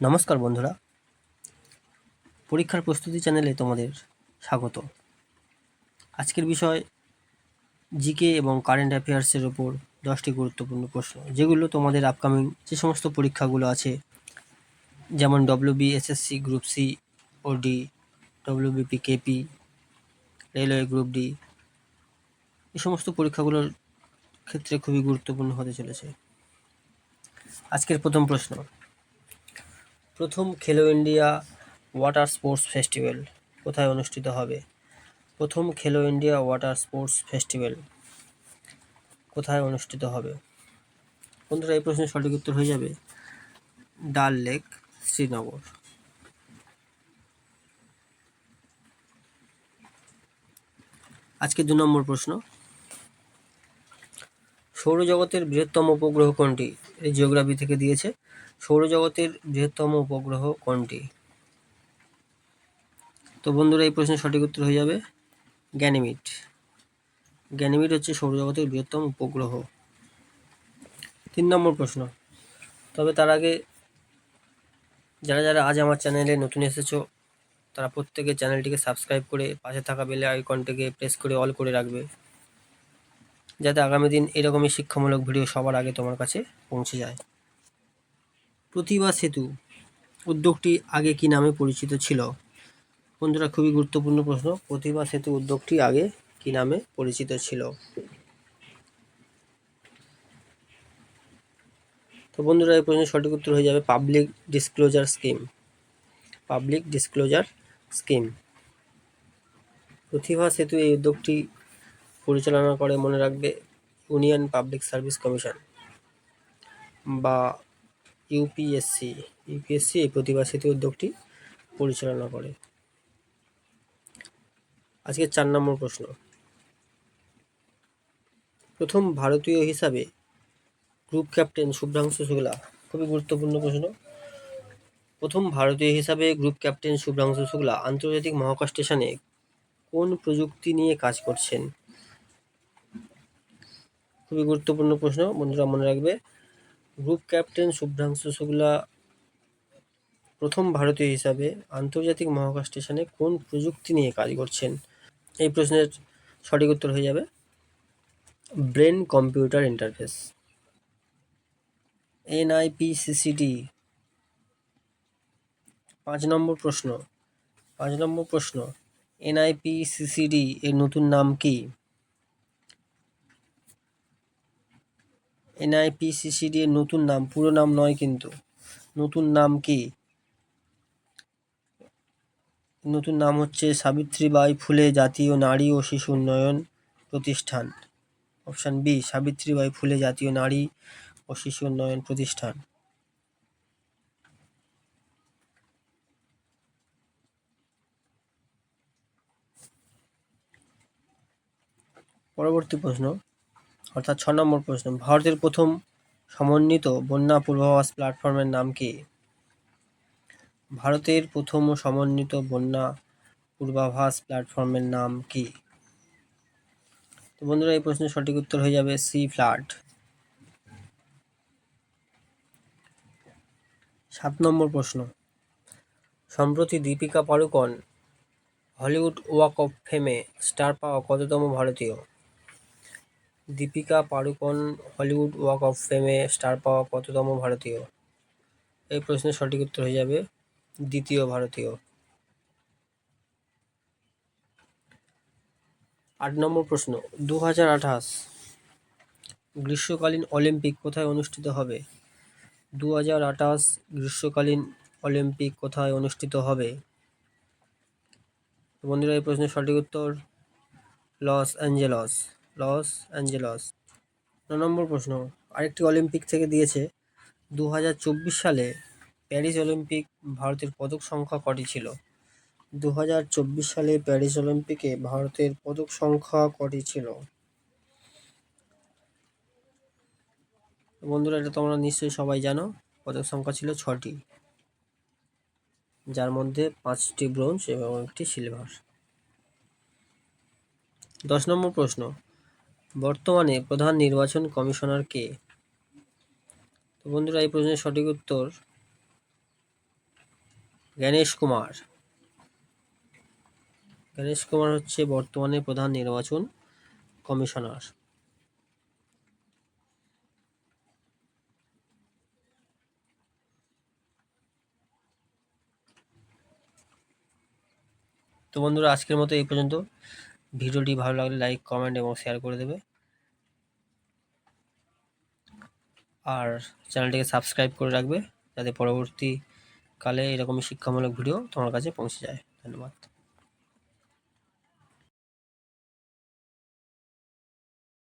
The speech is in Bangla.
নমস্কার বন্ধুরা। পরীক্ষার প্রস্তুতি চ্যানেলে তোমাদের স্বাগত। আজকের বিষয় জিকে এবং কারেন্ট অ্যাফেয়ার্সের ওপর দশটি গুরুত্বপূর্ণ প্রশ্ন, যেগুলো তোমাদের আপকামিং যে সমস্ত পরীক্ষাগুলো আছে, যেমন ডব্লিউবি এসএসসি গ্রুপ সি ও D WBP KP railway group D এই সমস্ত পরীক্ষাগুলোর ক্ষেত্রে খুবই গুরুত্বপূর্ণ হতে চলেছে। আজকের প্রথম প্রশ্ন প্রথম খেলো ইন্ডিয়া ওয়াটার স্পোর্টস ফেস্টিভ্যাল কোথায় অনুষ্ঠিত হবে? প্রথম খেলো ইন্ডিয়া ওয়াটার স্পোর্টস ফেস্টিভ্যাল কোথায় অনুষ্ঠিত হবে? বন্ধুরা, এই প্রশ্নের সঠিক উত্তর হয়ে যাবে ডাল লেক, শ্রীনগর। আজকে দু নম্বর প্রশ্ন। সৌরজগতের বৃহত্তম উপগ্রহ কোনটি? এই জিওগ্রাফি থেকে দিয়েছে। সৌরজগতের বৃহত্তম উপগ্রহ কোনটি? তো বন্ধুরা, এই প্রশ্নের সঠিক উত্তর হয়ে যাবে গ্যানিমিড গ্যানিমিড হচ্ছে সৌরজগতের বৃহত্তম উপগ্রহ। তিন নম্বর প্রশ্ন। তবে তার আগে যারা যারা আজ আমার চ্যানেলে নতুন এসেছ, তারা প্রত্যেকে চ্যানেলটিকে সাবস্ক্রাইব করে পাশে থাকা বেলে আইকনটিকে প্রেস করে অল করে রাখবে, যাতে আগামী দিন এরকমই শিক্ষামূলক ভিডিও সবার আগে তোমার কাছে পৌঁছে যায়। প্রতিভা সেতু উদ্যোগটি আগে কি নামে পরিচিত ছিল? বন্ধুরা, খুবই গুরুত্বপূর্ণ প্রশ্ন। প্রতিভা সেতু উদ্যোগটি আগে কি নামে পরিচিত ছিল? তো বন্ধুরা, এই প্রশ্নের সঠিক উত্তর হয়ে যাবে public disclosure scheme. Public disclosure scheme. Pratibha Setu এই উদ্যোগটি পরিচালনা করে, মনে রাখবে, ইউনিয়ন পাবলিক সার্ভিস কমিশন বা ইউপিএসসি ইউপিএসসি এই প্রতিভা সেতু উদ্যোগটি পরিচালনা করে। আজকে চার নম্বর প্রশ্ন। প্রথম ভারতীয় হিসাবে গ্রুপ ক্যাপ্টেন শুভ্রাংশু শুক্লা, খুবই গুরুত্বপূর্ণ প্রশ্ন। প্রথম ভারতীয় হিসাবে গ্রুপ ক্যাপ্টেন শুভ্রাংশু শুক্লা আন্তর্জাতিক মহাকাশ স্টেশনে কোন প্রযুক্তি নিয়ে কাজ করছেন? খুবই গুরুত্বপূর্ণ প্রশ্ন, বন্ধুরা মনে রাখবে। গ্রুপ ক্যাপ্টেন শুভ্রাংশু শুক্লা প্রথম ভারতীয় হিসাবে আন্তর্জাতিক মহাকাশ স্টেশনে কোন প্রযুক্তি নিয়ে কাজ করছেন? এই প্রশ্নের সঠিক উত্তর হয়ে যাবে ব্রেন কম্পিউটার ইন্টারফেস। এনআইপিসিসিডি পাঁচ নম্বর প্রশ্ন। পাঁচ নম্বর প্রশ্ন। এনআইপিসিসিডি এর নতুন নাম কি? এনআইপিসিসিডি এর নতুন নাম, পুরো নাম নয় কিন্তু। নতুন নাম কি? নতুন নাম হচ্ছে সাবিত্রীবাই ফুলে জাতীয় নারী ও শিশু উন্নয়ন প্রতিষ্ঠান। অপশান বি, সাবিত্রীবাই ফুলে জাতীয় নারী ও শিশু উন্নয়ন প্রতিষ্ঠান। পরবর্তী প্রশ্ন। অর্থাৎ ছ নম্বর প্রশ্ন, ভারতের প্রথম সমন্বিত বন্যা পূর্বাভাস প্ল্যাটফর্মের নাম কি? ভারতের প্রথম সমন্বিত বন্যা পূর্বাভাস প্ল্যাটফর্মের নাম কি? তো বন্ধুরা, এই প্রশ্নের সঠিক উত্তর হয়ে যাবে সি ফ্ল্যাট। সাত নম্বর প্রশ্ন, সম্প্রতি Deepika Padukone Hollywood walk of ফেমে star পাওয়া কততম ভারতীয়? Deepika Padukone, Hollywood walk of ফেমে star পাওয়া কততম ভারতীয়? এই প্রশ্নের সঠিক উত্তর হয়ে যাবে দ্বিতীয় ভারতীয়। আট নম্বর প্রশ্ন দু হাজার আঠাশ গ্রীষ্মকালীন অলিম্পিক কোথায় অনুষ্ঠিত হবে? দু হাজার আঠাশ গ্রীষ্মকালীন অলিম্পিক কোথায় অনুষ্ঠিত হবে? বন্ধুরা, এই প্রশ্নের সঠিক উত্তর লস অ্যাঞ্জেলস। Los Angeles. ন নম্বর প্রশ্ন, আরেকটি অলিম্পিক থেকে দিয়েছে। দু হাজার চব্বিশ সালে প্যারিস অলিম্পিক ভারতের পদক সংখ্যা কটি ছিল? দু হাজার চব্বিশ সালে প্যারিস অলিম্পিকে ভারতের পদক সংখ্যা কটি ছিল? বন্ধুরা, এটা তোমরা নিশ্চয়ই সবাই জানো। পদক সংখ্যা ছিল ছটি, যার মধ্যে পাঁচটি ব্রোঞ্জ এবং একটি সিলভার। দশ নম্বর প্রশ্ন বর্তমানে প্রধান নির্বাচন কমিশনার কে? তো বন্ধুরা, এই প্রশ্নের সঠিক উত্তর গণেশ কুমার। গণেশ কুমার হচ্ছে বর্তমানে প্রধান নির্বাচন কমিশনার। তো বন্ধুরা, আজকের মতো এই পর্যন্ত। ভিডিওটি ভালো লাগলে লাইক, কমেন্ট এবং শেয়ার করে দেবে। আর চ্যানেলটিকে সাবস্ক্রাইব করে রাখবে যাতে পরবর্তীকালে এরকমই শিক্ষামূলক ভিডিও তোমার কাছে পৌঁছে যায়। ধন্যবাদ।